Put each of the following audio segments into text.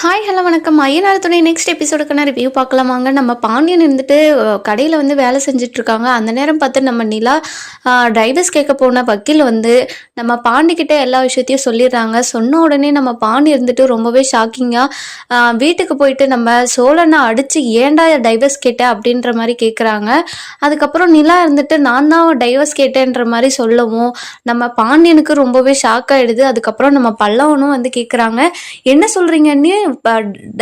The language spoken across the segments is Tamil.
ஹாய் ஹலோ வணக்கம். ஐயனார் துணை நெக்ஸ்ட் எபிசோடுக்கான ரிவ்யூ பார்க்கலாமாங்க. நம்ம பாண்டியன் இருந்துட்டு கடையில் வந்து வேலை செஞ்சிட்ருக்காங்க. அந்த நேரம் பார்த்து நம்ம நிலா டைவர்ஸ் கேட்க போன வக்கீல் வந்து நம்ம பாண்டிக்கிட்ட எல்லா விஷயத்தையும் சொல்லிடுறாங்க. சொன்ன உடனே நம்ம பாண்டி இருந்துட்டு ரொம்பவே ஷாக்கிங்காக வீட்டுக்கு போயிட்டு நம்ம சோழனை அடித்து ஏன்டா டைவர்ஸ் கேட்டேன் அப்படின்ற மாதிரி கேட்குறாங்க அதுக்கப்புறம் நிலா இருந்துட்டு நான் தான் டைவர்ஸ் கேட்டேன்ற மாதிரி சொல்லவும் நம்ம பாண்டியனுக்கு ரொம்பவே ஷாக் ஆகிடுது அதுக்கப்புறம் நம்ம பல்லவனும் வந்து கேட்குறாங்க என்ன சொல்கிறீங்கன்னு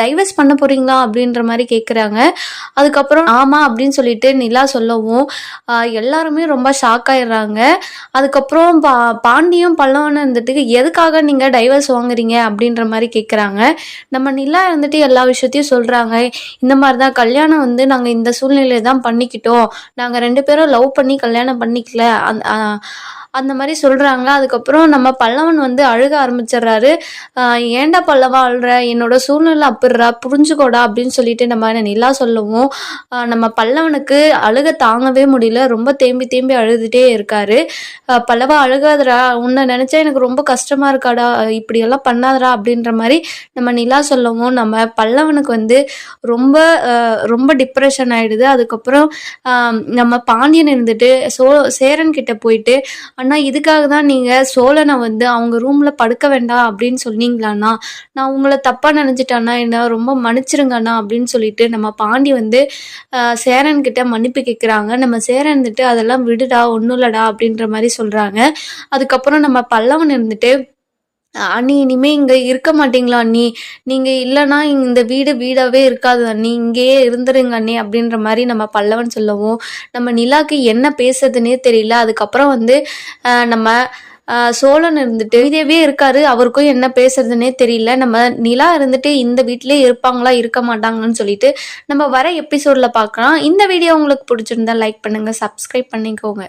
டைவர்ஸ் பண்ண போறீங்களா அப்படின்ற மாதிரி கேட்குறாங்க அதுக்கப்புறம் ஆமாம் அப்படின்னு சொல்லிட்டு நிலா சொல்லவும் எல்லாருமே ரொம்ப ஷாக் ஆயிடுறாங்க. அதுக்கப்புறம் பா பாண்டியும் பல்லவன் இருந்துட்டு எதுக்காக நீங்கள் டைவர்ஸ் வாங்குறீங்க அப்படின்ற மாதிரி கேட்குறாங்க நம்ம நிலா இருந்துட்டு எல்லா விஷயத்தையும் சொல்கிறாங்க இந்த மாதிரி தான் கல்யாணம் வந்து நாங்கள் இந்த சூழ்நிலையை தான் பண்ணிக்கிட்டோம். நாங்கள் ரெண்டு பேரும் லவ் பண்ணி கல்யாணம் பண்ணிக்கல. அந்த அந்த மாதிரி சொல்கிறாங்க அதுக்கப்புறம் நம்ம பல்லவன் வந்து அழுக ஆரம்பிச்சிடுறாரு. ஏண்டா ஏன்டா பல்லவா அழுற? என்னோட சூழ்நிலை அப்படிறா புரிஞ்சுக்கோடா அப்படின்னு சொல்லிட்டு நம்ம நிலா சொல்லவும். நம்ம பல்லவனுக்கு அழுக தாங்கவே முடியல. ரொம்ப தேம்பி தேம்பி அழுதுகிட்டே இருக்காரு. பல்லவா அழுகாதரா உன்னை நினச்சா எனக்கு ரொம்ப கஷ்டமாக இருக்காடா. இப்படியெல்லாம் பண்ணாதரா அப்படின்ற மாதிரி நம்ம நிலா சொல்லவும். நம்ம பல்லவனுக்கு வந்து ரொம்ப ரொம்ப டிப்ரெஷன் ஆயிடுது. அதுக்கப்புறம் நம்ம பாண்டியன் இருந்துட்டு சோ சேரன் கிட்ட போயிட்டு அண்ணா இதுக்காக தான் நீங்கள் சோழனை வந்து அவங்க ரூமில் படுக்க வேண்டாம் அப்படின்னு சொன்னீங்களாண்ணா நான் உங்களை தப்பாக நினச்சிட்டேண்ணா என்ன ரொம்ப மன்னிச்சிருங்கண்ணா அப்படின்னு சொல்லிட்டு நம்ம பாண்டி வந்து சேரன் கிட்ட மன்னிப்பு கேட்குறாங்க நம்ம சேரன் இருந்துட்டு அதெல்லாம் விடுடா ஒன்றும் இல்லடா அப்படின்ற மாதிரி சொல்கிறாங்க அதுக்கப்புறம் நம்ம பல்லவன் இருந்துட்டு அண்ணி இனிமே இங்கே இருக்க மாட்டீங்களா அண்ணி? நீங்கள் இல்லைன்னா இந்த வீடு வீடாகவே இருக்காது அண்ணி. இங்கேயே இருந்துருங்க அண்ணி அப்படின்ற மாதிரி நம்ம பல்லவன் சொல்லவும். நம்ம நிலாக்கு என்ன பேசுறதுன்னே தெரியல. அதுக்கப்புறம் வந்து நம்ம சோழன் இருந்துட்டு இதேவே இருக்காரு. அவருக்கும் என்ன பேசுறதுன்னே தெரியல. நம்ம நிலா இருந்துட்டு இந்த வீட்டிலே இருப்பாங்களா இருக்க மாட்டாங்கன்னு சொல்லிட்டு நம்ம வர எபிசோட்ல பார்க்கலாம். இந்த வீடியோ உங்களுக்கு பிடிச்சிருந்தா லைக் பண்ணுங்க சப்ஸ்கிரைப் பண்ணிக்கோங்க.